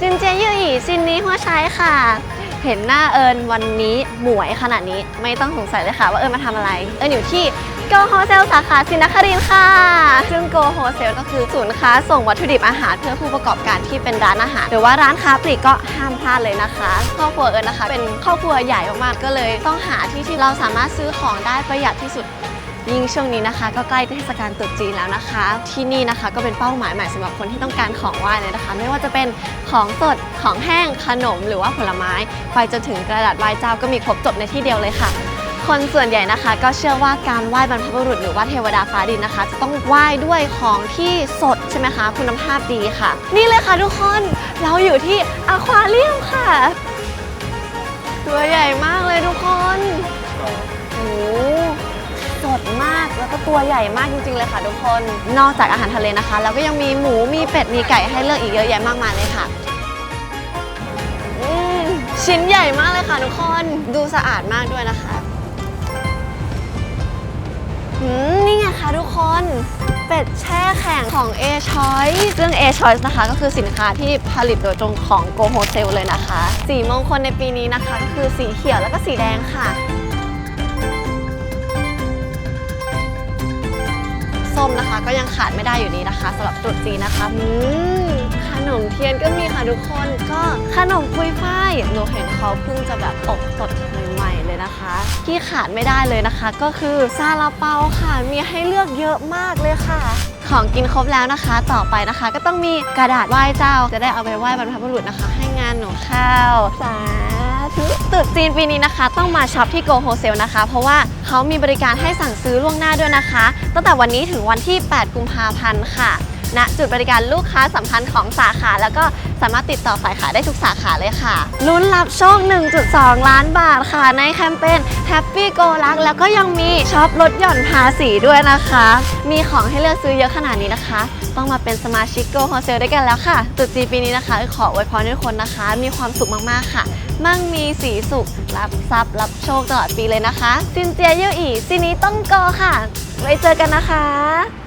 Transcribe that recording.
ซินเจียยู่อีซินนี้หัวใช้ค่ะ เห็นหน้าเอิญวันนี้หมวยขนาดนี้ไม่ต้องสงสัยเลยค่ะ ว่าเอิญมาทำอะไร เอิญอยู่ที่โกโฮเซลสาขาสินครินค่ะ ซึ่งโกโฮเซลก็คือศูนย์ค้าส่งวัตถุดิบอาหารเพื่อผู้ประกอบการที่เป็นร้านอาหาร หรือว่าร้านค้าปลีกก็ห้ามพลาดเลยนะคะ ครอบครัวเอิญนะคะ เป็นครอบครัวใหญ่มากๆก็เลยต้องหาที่ที่เราสามารถซื้อของได้ประหยัดที่สุด ยิ่งช่วงนี้นะคะก็ใกล้เทศกาลตรุษจีนแล้วนะคะ ที่นี่นะคะก็เป็นเป้าหมายใหม่สำหรับคนที่ต้องการของไหว้เลยนะคะ ไม่ว่าจะเป็นของสดของแห้งขนมหรือว่าผลไม้ ไปจนถึงกระดาษไหว้เจ้าก็มีครบจบในที่เดียวเลยค่ะ คนส่วนใหญ่นะคะ ก็เชื่อว่าการไหว้บรรพบุรุษหรือว่าเทวดาฟ้าดินนะคะ จะต้องไหว้ด้วยของที่สดใช่ไหมคะ คุณภาพดีค่ะ นี่เลยค่ะทุกคนเราอยู่ที่อควาเรียมค่ะตัวใหญ่มากเลยทุกคน ตัวใหญ่มากจริงๆเลยค่ะทุกคน นอกจากอาหารทะเลนะคะแล้วก็ยังมีหมูมีเป็ดมีไก่ให้เลือกอีกเยอะแยะมากมายเลยค่ะอืมชิ้นใหญ่มากเลยค่ะทุกคนดูสะอาดมากด้วยนะคะอืมนี่ไงคะทุกคนเป็ดแช่แข็งของ A Choice ซึ่ง A Choice นะคะ ก็คือสินค้าที่ผลิตโดยตรงของ Go Hotel เลยนะคะ สีมงคลในปีนี้นะคะ ก็คือสีเขียวแล้วก็สีแดงค่ะ นะคะ ก็ยังขาดไม่ได้อยู่ดีนะคะสำหรับตรุษจีนนะคะอืมขนมเทียนก็มีค่ะทุกคนก็ขนมปุยฝ้ายหนูเห็นเขาเพิ่งจะแบบอบสดใหม่ๆเลยนะคะ ที่ขาดไม่ได้เลยนะคะ ก็คือซาลาเปาค่ะมีให้เลือกเยอะมากเลยค่ะของกินครบแล้วนะคะ ต่อไปนะคะ ก็ต้องมีกระดาษไหว้เจ้า จะได้เอาไปไหว้บรรพบุรุษนะคะ ให้งานหนูเข้าสา ธุตรุษจีนปีนี้นะคะ ต้องมาช็อปที่โกโฮเซลนะคะ เพราะว่าเขามีบริการให้สั่งซื้อล่วงหน้าด้วยนะคะ ตั้งแต่วันนี้ถึงวันที่ 8 กุมภาพันธ์ค่ะณจุดบริการลูกค้าสำคัญของสาขา แล้วก็สามารถติดต่อฝ่ายขายได้ทุกสาขาเลยค่ะ ลุ้นรับโชค 1.2 ล้านบาทค่ะ ในแคมเปญ Happy Go Luck แล้วก็ยังมีช็อปลดหย่อนภาษีด้วยนะคะ มีของให้เลือกซื้อเยอะขนาดนี้นะคะ ต้องมาเป็นสมาชิก Go Wholesale ด้วยกันแล้วค่ะตรุษจีปีนี้นะคะขออวยพรทุกคนนะคะ มีความสุขมากๆค่ะ มั่งมีสีสุข รับทรัพย์รับโชคตลอดปีเลยนะคะ ซินเจียเย่ออีซีนี้ต้องกอค่ะ ไว้เจอกันนะคะ